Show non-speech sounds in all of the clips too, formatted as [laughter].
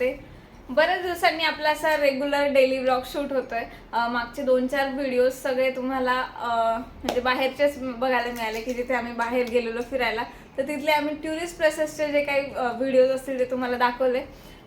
करते बऱ्याच दिवसांनी आपला असा रेग्युलर डेली ब्लॉग शूट होतोय. मागचे दोन चार व्हिडिओज सगळे तुम्हाला म्हणजे बाहेरचेच बघायला मिळाले की जिथे आम्ही बाहेर गेलेलो फिरायला. तर तिथले आम्ही टुरिस्ट प्लेसेसचे जे काही व्हिडिओज असतील ते तुम्हाला दाखवले.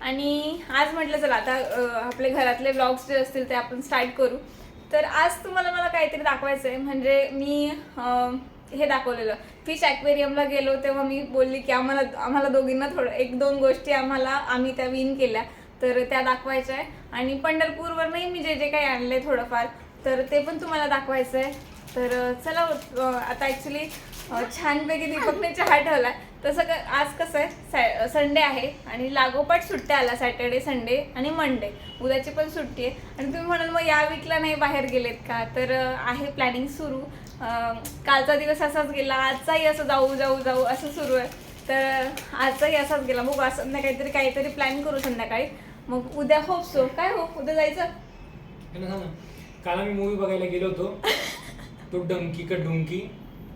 आणि आज म्हटलं चला आता आपले घरातले ब्लॉग्स जे असतील ते आपण स्टार्ट करू. तर आज तुम्हाला मला काहीतरी दाखवायचं आहे म्हणजे मी हे दाखवलेलं. फिश ॲक्वेरियमला गेलो तेव्हा मी बोलली की आम्हाला आम्हाला दोघींना थोडं एक दोन गोष्टी आम्हाला आम्ही त्या विन केल्या. तर त्या दाखवायच्या आहे आणि पंढरपूरवरनंही मी जे जे काही आणले थोडंफार तर ते पण तुम्हाला दाखवायचं आहे तर चला आता ॲक्च्युली छानपैकी दीपकने चहा ठेवला तसं क आज कसं आहे संडे आहे आणि लागोपाठ सुट्ट्या आला सॅटर्डे संडे आणि मंडे. उद्याची पण सुट्टी आहे. आणि तुम्ही म्हणाल मग या वीकला नाही बाहेर गेलेत का? तर आहे प्लॅनिंग सुरू. कालचा दिवस असाच गेला आजचाही असं जाऊ जाऊ जाऊ असं सुरू आहे. तर आजचाही असाच गेला. मग आज संध्याकाळी काहीतरी काहीतरी प्लॅन करू संध्याकाळी. मग उद्या होप सो. काय हो उद्या जायचं? ना ना. काल आम्ही मूवी बघायला गेलो होतो. तो डंकी का डुंकी?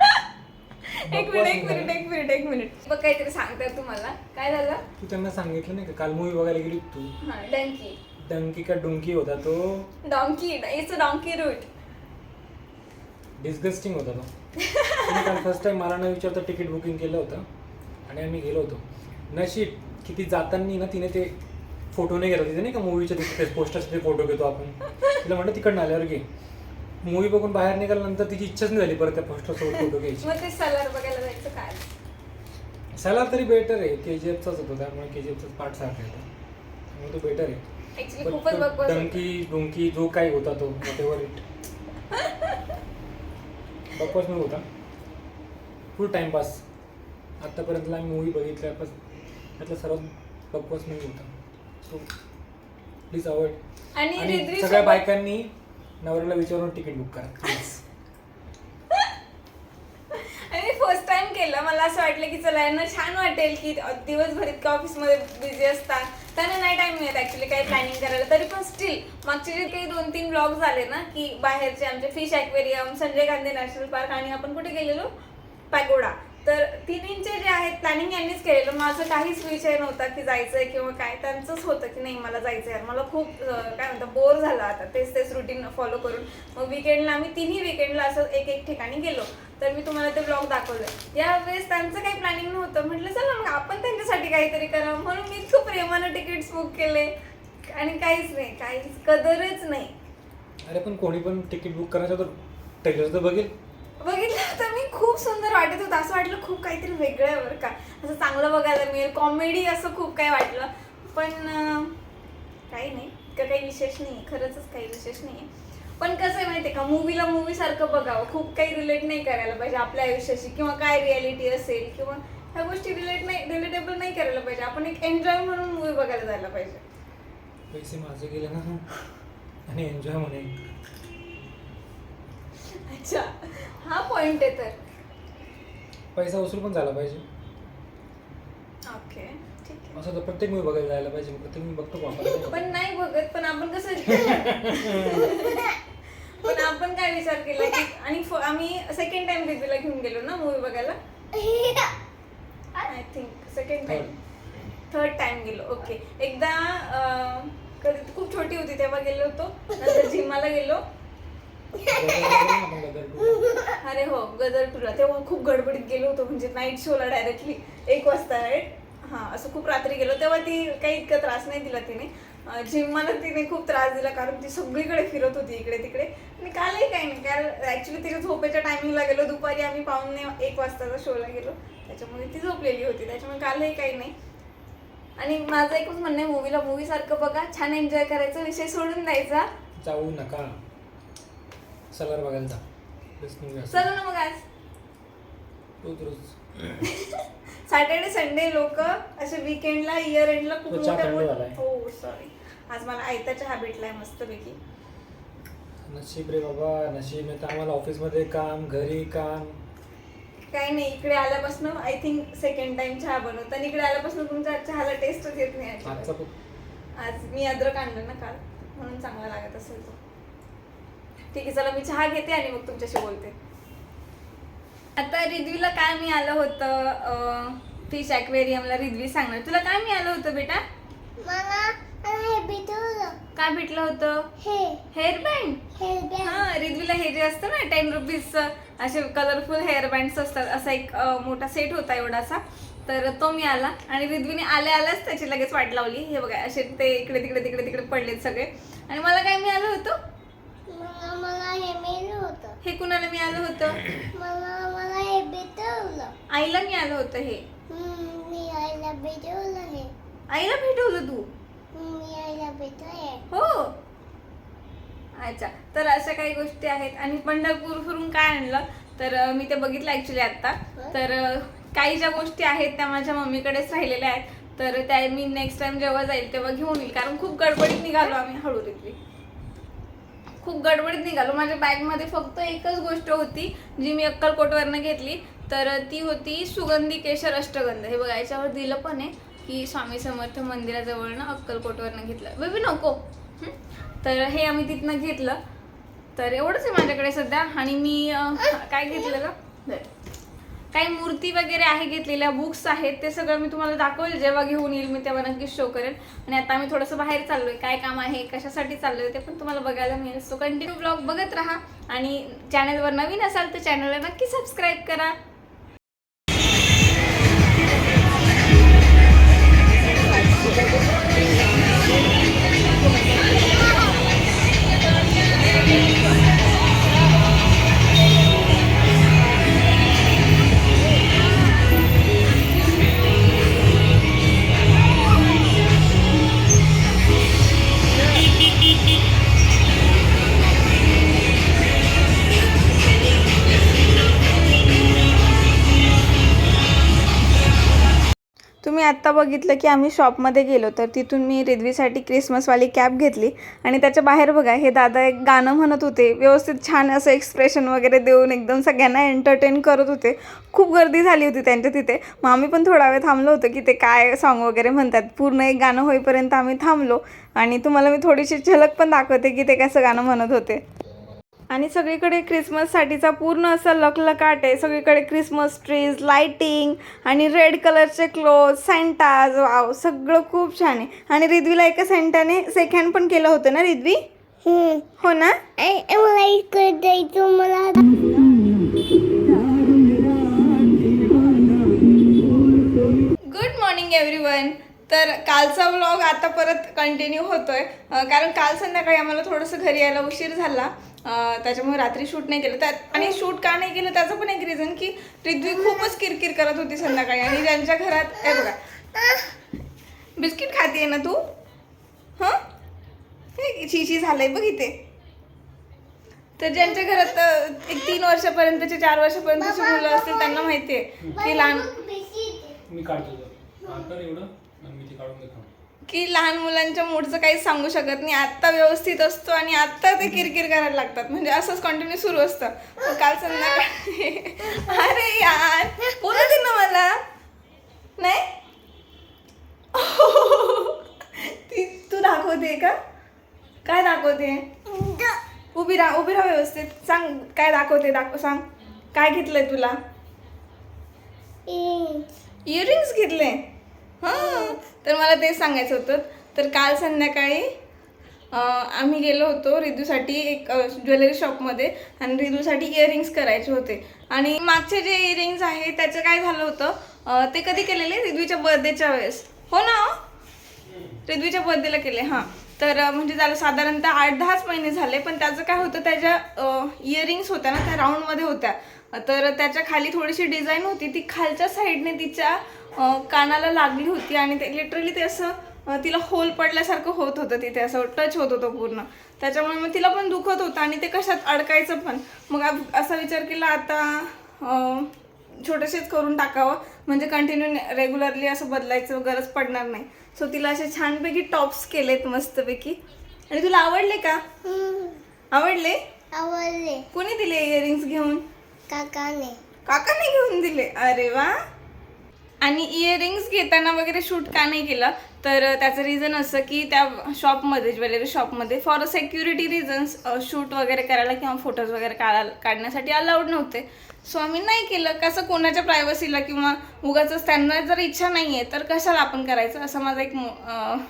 [laughs] एक मिनिट एक मिनिट एक मिनिट एक मिनिट. बघ काहीतरी सांगतात तुम्हाला. काय झालं? तू त्यांना सांगितलं नाही का? काल मूवी बघायला गेली तू. डंकी. डंकी का डुंकी होता तो? Donkey it's a donkey route disgusting होता तो. त्याने काल फर्स्ट टाइम मला न विचारता तिकीट बुकिंग केलं होतं. आणि आम्ही गेलो होतो. नशीब की ती जाताना ना तिने ते फोटो नाही घेतला. तिथे नाही का मूवीच्या तिथे पोस्टरचे फोटो घेतो आपण. तिला म्हटलं तिकडनं आल्यावर घे. मूवी बघून बाहेर निघाल्यानंतर तिची इच्छाच नाही झाली परत त्या पोस्टरसोबत फोटो घ्यायची. मग ते सलर बघायला जायचं काय? सलार तरी बेटर आहे. के जी एफचाच होतो. त्यामुळे के जी एफचाच पार्ट सारखा येतो त्यामुळे तो बेटर आहे. ऍक्च्युली खूपच होतं. डंकी डुंकी जो काही होता तो वॉटेवर इट बकवास नाही होता. फुल टाइमपास आत्तापर्यंत आम्ही मूवी बघितल्यापासून त्यातला सर्वात बकवास मूवी होता. सो प्लीज अवॉइड आणि आणि रिद्वी सगळ्या सोबत- बायकांनी नवऱ्याला विचारून तिकीट बुक करा. [laughs] आणि मी फर्स्ट टाइम केलं. मला असं वाटलं की चला यांना छान वाटेल की दिवसभर इतक्या ऑफिसमध्ये बिझी असतात? त्यांना नाही टाइम मिळत ऍक्च्युली काही प्लॅनिंग करायला. तरी पण स्टील मागचे जे काही दोन तीन ब्लॉग झाले ना की बाहेरचे आमचे fish aquarium Sanjay Gandhi national park आणि आपण कुठे गेलेलो? पॅगोडा. तर तिन्हींचे जे आहेत प्लॅनिंग यांनीच केलेलं. माझं काहीच विषय नव्हता की जायचंय किंवा काय. त्यांचंच होतं की नाही मला जायचं आहे मला खूप काय म्हणतात बोर झालं आता. तेच तेच रुटीन फॉलो करून. मग विकेंडला आम्ही तिन्ही विकेंडला असं एक एक ठिकाणी गेलो. तर मी तुम्हाला ते ब्लॉग दाखवलं यावेळेस त्यांचं काही प्लॅनिंग नव्हतं. म्हटलं चला मग आपण त्यांच्यासाठी काहीतरी करावं. म्हणून मी खूप प्रेमानं तिकीट्स बुक केले. आणि काहीच नाही काहीच कदरच नाही. अरे पण कोणी पण तिकीट बुक करायचं तर ट्रेलर तर बघेल. बघितलं तर मी. खूप सुंदर वाटत होतं. असं वाटलं खूप काहीतरी वेगळं आहे बरं का. असं चांगलं बघायला मिळेल. कॉमेडी असं खूप काही वाटलं. पण अं, काही नाही. इतकं काही विशेष नाही खरंच काही विशेष नाही पण कसं आहे माहिती आहे का मूवीला मूवी सारखं बघावं. खूप काही रिलेट नाही करायला पाहिजे आपल्या आयुष्याशी. किंवा काय रियालिटी असेल किंवा ह्या गोष्टी रिलेट नाही रिलेटेबल नाही करायला पाहिजे. आपण एक एन्जॉय म्हणून मूवी बघायला जायला पाहिजे. पैसे माझे गेले ना. आणि एन्जॉय म्हणे. अच्छा. हा पॉइंट आहे तर. पैसा वसूल पण झाला पाहिजे. ओके ठीक आहे. असं तर प्रत्येक मूवी बघायला जायला पाहिजे. प्रत्येक मूवी बघतो [laughs] पण नाही बघत पण आपण कसं [laughs] पण आपण काय विचार केला की आणि फ- आम्ही सेकंड टाइम बेबीला घेऊन गेलो ना मूवी बघायला? I think second time third time गेलो ओके एकदा अं, कधी खूप छोटी होती तेव्हा गेलो होतो. नंतर जिमाला गेलो. अरे हो गदर टूला तेव्हा खूप गडबडीत गेलो होतो म्हणजे नाईट शोला डायरेक्टली एक वाजता राईट हा असं खूप रात्री गेलो. तेव्हा ती काही इतका त्रास नाही दिला तिने. जिम्माला तिने खूप त्रास दिला कारण ती सगळीकडे फिरत होती इकडे तिकडे आणि कालही काही नाही कारण ॲक्च्युली तिच्या झोपेच्या टायमिंगला गेलो. दुपारी आम्ही पाहुणे एक वाजताचा शोला गेलो. त्याच्यामुळे ती झोपलेली होती. त्याच्यामुळे कालही काही नाही. आणि माझं एकच म्हणणं आहे मूवीला मूवी सारखं बघा छान एन्जॉय करायचा विषय सोडून द्यायचा. जाऊ नका. सलार बघायला जा. चला ना मग आज. सॅटर्डे संडे लोक असे विकेंडला इयर एंडला खूप मोठ्या सॉरी आज मला आयताच्या हा भेटलाय मस्तपैकी. नशीब रे बाबा नशीब नाही तर आम्हाला ऑफिसमध्ये काम घरी काम. काही नाही इकडे आल्यापासून आय थिंक सेकंड टाइम चहा बनवतो आणि इकडे आल्यापासून तुमच्या चहाला टेस्टच येत नाही आजचा अजिबात. खूप आज मी अद्रक आणलं ना काल म्हणून चांगला लागत असेल तो. ठीक आहे चला मी चहा घेते आणि मग तुमच्याशी बोलते. आता रिद्वीला काय मी आलं होतं फिश ॲक्वेरियमला रिद्वी सांगणार. तुला काय मिळालं होतं बेटा? काय भेटलं होतं? हे. हेअर बँड हे हा रिद्वीला हे जे असतं ना टेन रुपीजचं असे कलरफुल हेअर बँड्स असतात. असा एक मोठा सेट होता एवढासा. तर तो मी आला आणि रिद्वीने आल्या आल्याच त्याची लगेच वाट लावली. हे बघा असे ते इकडे तिकडे तिकडे तिकडे पडलेत सगळे. आणि मला काय मिळालं होतं? हे हे कुणाला मिळालं होतं? मला मला भेटवलं आईला मिळालं होतं हे. आईला भेटवलं हे आईला भेटवलं तू? हो. अच्छा तर अशा काही गोष्टी आहेत. आणि पंढरपूरवरून काय आणलं? तर मी ते बघितलं ॲक्च्युली आत्ता. तर काही ज्या गोष्टी आहेत त्या माझ्या मम्मीकडेच राहिलेल्या आहेत. तर त्या मी नेक्स्ट टाइम जेव्हा जाईल तेव्हा घेऊन येईल. कारण खूप गडबडीत निघालो आम्ही हळू रितवी खूप गडबडीत निघालो. माझ्या बॅगमध्ये फक्त एकच गोष्ट होती जी मी अक्कलकोटवरनं घेतली. तर ती होती सुगंधी केशर अष्टगंध. हे बघा याच्यावर दिलं पण आहे. की स्वामी समर्थ मंदिराजवळनं अक्कलकोटवरनं घेतलं. बेबी नको? तर हे आम्ही तिथनं घेतलं. तर एवढंच आहे माझ्याकडे सध्या. आणि मी काय घेतलेलं. काही मूर्ती वगैरे आहे घेतलेल्या बुक्स आहेत ते सगळं मी तुम्हाला दाखवेल. जेव्हा घेऊन येईल मी तेव्हा नक्कीच शो करेन आणि आता आम्ही थोडंसं बाहेर चाललोय. काय काम आहे कशासाठी चाललोय ते पण तुम्हाला बघायला मिळेल. सो कंटिन्यू ब्लॉग बघत राहा. आणि चॅनलवर नवीन असाल तर चॅनलला नक्की सबस्क्राईब करा. बघितलं की आम्ही शॉपमध्ये गेलो तर तिथून मी रिद्वीसाठी क्रिसमसवाली कॅप घेतली. आणि त्याच्या बाहेर बघा हे दादा एक गाणं म्हणत होते. व्यवस्थित छान असं एक्सप्रेशन वगैरे देऊन एकदम सगळ्यांना एंटरटेन करत होते. खूप गर्दी झाली होती त्यांच्या तिथे. मग आम्ही पण थोडा वेळ थांबलो होतो की ते काय सॉन्ग वगैरे म्हणतात. पूर्ण एक गाणं होईपर्यंत आम्ही थांबलो. आणि तुम्हाला मी थोडीशी झलक पण दाखवते की ते कसं गाणं म्हणत होते. आणि सगळीकडे क्रिसमससाठीचा पूर्ण असा लखलकाट आहे. सगळीकडे क्रिसमस ट्रीज लाइटिंग आणि रेड कलरचे क्लोथ सँटाज वाव सगळं खूप छान आहे. आणि रिद्वीला एका सेंटाने सेकंड पण केलं होतं ना रिद्वी? हम्म. हो ना? मला इकडे जायचं मला गुड मॉर्निंग एव्हरीवन तर कालचा व्लॉग आता परत कंटिन्यू होतोय. कारण काल संध्याकाळी आम्हाला थोडंसं घरी यायला उशीर झाला. त्याच्यामुळे रात्री शूट नाही केलं. त्यात आणि शूट का नाही केलं त्याचं पण एक रिझन की रिद्वी खूपच किरकिर करत होती संध्याकाळी. आणि ज्यांच्या घरात हे बघा. बिस्किट खाते ना तू? हां? हे शिशी झालंय बघ इथे. तर ज्यांच्या घरात एक तीन वर्षापर्यंतचे चार वर्षापर्यंतची मुलं असतील त्यांना माहिती आहे की लहान मी काढतो. हा एवढं की लहान मुलांच्या मूडचं काहीच सांगू शकत नाही. आत्ता व्यवस्थित असतो आणि आत्ता ते किरकिर करायला लागतात. म्हणजे असंच कंटिन्यू सुरू असतं. काल संध्याकाळी [laughs] अरे यार बोलू दे ना मला. नाही? [laughs] ती तू दाखवते का? काय दाखवते? उभी राहा उभी राहा व्यवस्थित. सांग काय दाखवते? दाखव सांग. काय घेतलंय तुला? इयरिंग्स घेतले? हां तर मला ते सांगायचं होतं. तर काल संध्याकाळी आम्ही गेलो होतो रिदूसाठी एक ज्वेलरी शॉपमध्ये आणि रिदूसाठी इयरिंग्स करायचे होते. आणि मागचे जे इयरिंग्स आहे त्याचं काय झालं होतं ते कधी केलेले? रिद्वीच्या बर्थडेच्या वेळेस. हो ना हो? रिद्वीच्या बर्थडेला केले हां. तर म्हणजे त्याला साधारणतः आठ दहाच महिने झाले पण त्याचं काय होतं त्याच्या इयरिंग्स होत्या ना त्या राऊंडमध्ये होत्या. तर त्याच्याखाली थोडीशी डिझाईन होती ती खालच्या साईडने तिच्या कानाला लागली होती आणि ते लिटरली ते असं तिला होल पडल्यासारखं होत होतं तिथे असं टच होत होतं पूर्ण. त्याच्यामुळे मग तिला पण दुखत होतं आणि ते कशात अडकायचं पण. मग असा विचार केला आता छोटेसेच करून टाकावं. म्हणजे कंटिन्यू रेग्युलरली असं बदलायचं गरज पडणार नाही. सो तिला असे छानपैकी टॉप्स केलेत मस्तपैकी. आणि तुला आवडले का? आवडले? आवडले. कोणी दिले इयरिंग्स घेऊन? काकाने. काकाने घेऊन दिले? अरे वा! आणि इयरिंग्स घेताना वगैरे शूट का नाही केलं तर त्याचं रिझन असं की त्या शॉपमध्ये ज्वेलरी शॉपमध्ये फॉर सेक्युरिटी रिझन्स शूट वगैरे करायला किंवा फोटोज वगैरे काढायला काढण्यासाठी अलाउड नव्हते. सो आम्ही नाही केलं. कसं कोणाच्या प्रायव्हसीला किंवा उगाच त्यांना जर इच्छा नाही आहे तर कशाला आपण करायचं? असा माझा एक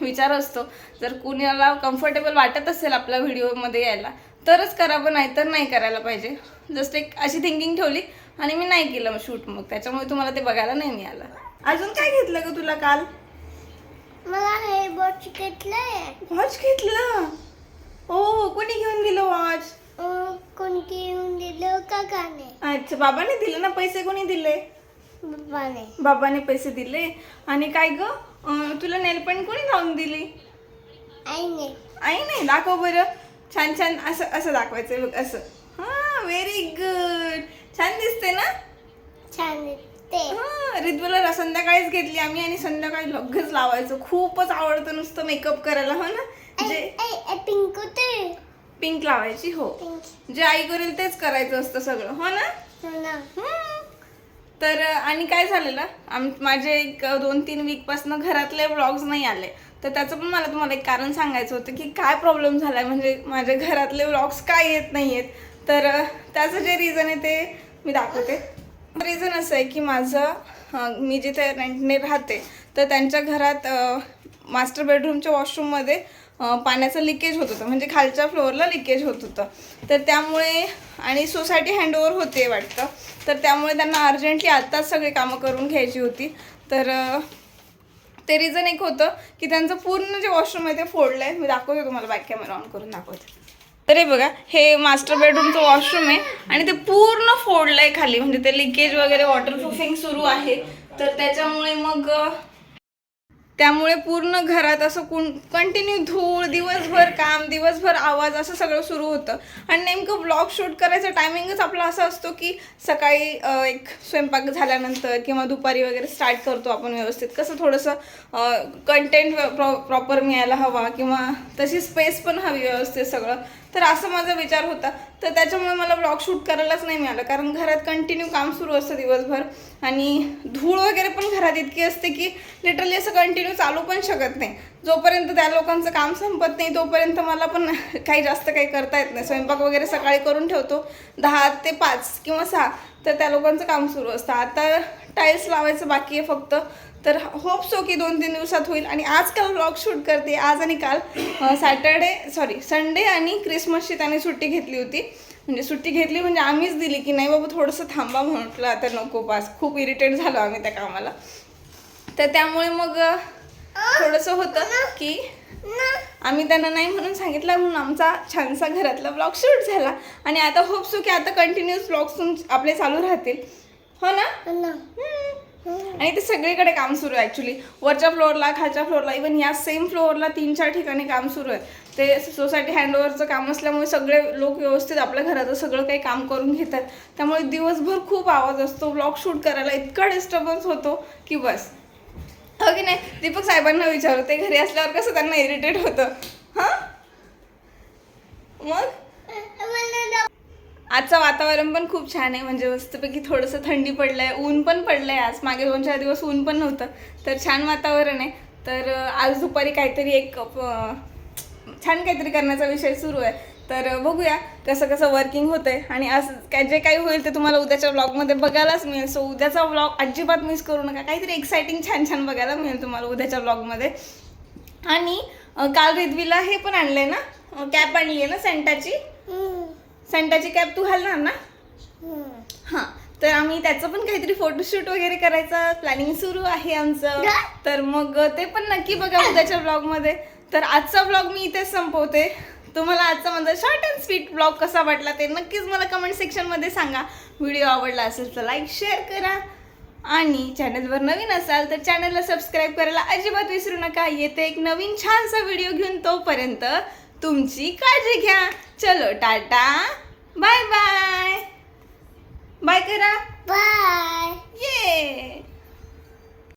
विचार असतो. जर कुणाला कम्फर्टेबल वाटत असेल आपल्या व्हिडिओमध्ये यायला तरच करावं नाही तर नाही करायला पाहिजे. जस्ट एक अशी थिंकिंग ठेवली. आणि मी नाही केलं शूट मग. त्याच्यामुळे तुम्हाला ते बघायला नाही मिळालं. अजून काय घेतलं ग तुला काल? मला हे वॉच घेतलंय. वॉच घेतलं? हो कोणी घेऊन दिलं वॉच अं, कोणती येऊन दिलं काकाने अच्छा बाबाने दिले ना पैसे कोणी दिले? बाबाने. बाबाने पैसे दिले. आणि काय ग? तुला नेलपेंट कोणी लावून दिली? आईने. आई नाही दाखव बरं. छान छान असं असं दाखवायचं बघ असं. हा व्हेरी गुड छान दिसते ना? छान दिसते. हा रिद्वला संध्याकाळीच घेतली आम्ही आणि संध्याकाळी लगेच लावायचं. खूपच आवडतं नुसतं मेकअप करायला हो ना? जे पिंक पिंक लावायची हो. जे आई करेल तेच करायचं असतं सगळं हो ना? हम्म. तर आणि काय झालेलं? आम माझे एक दोन तीन वीकपासून घरातले व्लॉग्स नाही आले. तर त्याचं पण मला तुम्हाला एक कारण सांगायचं होतं की काय प्रॉब्लेम झाला आहे म्हणजे माझे घरातले व्लॉग्स काय येत नाही आहेत तर त्याचं जे रिझन आहे ते मी दाखवते. रिझन असं आहे की माझं मी जिथे रेंटने राहते तर त्यांच्या घरात मास्टर बेडरूमच्या वॉशरूममध्ये पाण्याचं लिकेज होत होतं. म्हणजे खालच्या फ्लोअरला लिकेज होत होतं. तर त्यामुळे आणि सोसायटी हँडओव्हर होते वाटतं. तर त्यामुळे त्यांना अर्जंटली आत्ताच सगळी कामं करून घ्यायची होती. तर ते रिझन एक होतं की त्यांचं पूर्ण जे वॉशरूम आहे ते फोडलं आहे मी दाखवते तुम्हाला बॅक कॅमेरा ऑन करून दाखवते. तर हे बघा हे मास्टर बेडरूमचं वॉशरूम आहे आणि ते पूर्ण फोडलं आहे खाली. म्हणजे ते लिकेज वगैरे वॉटरप्रूफिंग सुरू आहे. तर त्याच्यामुळे मग त्यामुळे पूर्ण घरात असं कंटिन्यू धूळ दिवसभर काम दिवसभर आवाज असं सगळं सुरू होतं. आणि नेमकं ब्लॉग शूट करायचा टायमिंगच आपला असा असतो की सकाळी एक स्वयंपाक झाल्यानंतर किंवा दुपारी वगैरे स्टार्ट करतो आपण व्यवस्थित. कसं थोडंसं कंटेंट प्रॉ प्रॉपर मिळायला हवा किंवा तशी स्पेस पण हवी व्यवस्थित सगळं. तर असं माझा विचार होता. तर त्याच्यामुळे मला ब्लॉग शूट करायलाच नाही मिळालं. कारण घरात कंटिन्यू काम सुरू असतं दिवसभर. आणि धूळ वगैरे पण घरात इतकी असते की लिटरली असं कंटिन्यू चालू पण शकत नाही. जोपर्यंत त्या लोकांचं काम संपत नाही तोपर्यंत मला पण काही जास्त काही करता येत नाही. स्वयंपाक वगैरे सकाळी करून ठेवतो. दहा ते पाच किंवा सहा तर त्या लोकांचं काम सुरू असतं. आता टाईल्स लावायचं बाकी आहे फक्त. तर होप सो की दोन तीन दिवसात होईल. आणि आज काल व्लॉग शूट करते. आज आणि काल सॅटर्डे सॉरी संडे आणि क्रिसमसची त्याने सुट्टी घेतली होती. म्हणजे सुट्टी घेतली म्हणजे आम्हीच दिली की नाही बाबा थोडंसं थांबा म्हटलं आता नको पास खूप इरिटेट झालो आम्ही त्या कामाला. तर त्यामुळे मग थोडंसं होतं की आम्ही त्यांना नाही म्हणून सांगितलं म्हणून आमचा छानसा घरातला ब्लॉग शूट झाला. आणि आता होप सो की आता कंटिन्युअस ब्लॉग्स आपले चालू राहतील. हो ना. हम्म. आणि ते सगळीकडे काम सुरू आहे ॲक्च्युली वरच्या फ्लोअरला खालच्या फ्लोअरला इवन या सेम फ्लोअरला तीन चार ठिकाणी काम सुरू आहे. ते सोसायटी हँडओव्हरचं काम असल्यामुळे सगळे लोक व्यवस्थित आपल्या घराचं सगळं काही काम करून घेतात. त्यामुळे दिवसभर खूप आवाज असतो. ब्लॉग शूट करायला इतका डिस्टर्बन्स होतो की बस. हो की नाही? दीपक साहेबांना विचारू ते घरी असल्यावर कसं त्यांना इरिटेट होतं? हां? मग? आजचं वातावरण पण खूप छान आहे. म्हणजे मस्तपैकी थोडंसं थंडी पडलं आहे ऊन पण पडलं आहे आज. मागे दोन चार दिवस ऊन पण नव्हतं. तर छान वातावरण आहे. तर आज दुपारी काहीतरी एक छान काहीतरी करण्याचा विषय सुरू आहे. तर बघूया कसं कसं वर्किंग होतं आहे आणि असं काय जे काही होईल ते तुम्हाला उद्याच्या ब्लॉगमध्ये बघायलाच मिळेल. सो उद्याचा ब्लॉग अजिबात मिस करू नका. काहीतरी एक्सायटिंग छान छान बघायला मिळेल तुम्हाला उद्याच्या ब्लॉगमध्ये आणि काल रिद्वीला हे पण आणलंय ना? कॅप आणली आहे ना सेंटाची? सेंटाची कॅप तू घालणार ना? हां तर आम्ही त्याचं पण काहीतरी फोटोशूट वगैरे करायचं. प्लॅनिंग सुरू आहे आमचं. तर मग ते पण नक्की बघा उद्याच्या ब्लॉगमध्ये तर आजचा ब्लॉग मी इथेच संपवते. तुम्हाला आजचा माझा शॉर्ट अँड स्वीट ब्लॉग कसा वाटला ते नक्कीच मला कमेंट सेक्शनमध्ये सांगा. व्हिडिओ आवडला असेल तर लाईक शेअर करा. आणि चॅनलवर नवीन असाल तर चॅनलला सबस्क्राईब करायला अजिबात विसरू नका. येते एक नवीन छानसा व्हिडिओ घेऊन तोपर्यंत तुमची काळजी घ्या. चलो टाटा. Bye bye. बाय करा. बाय. ये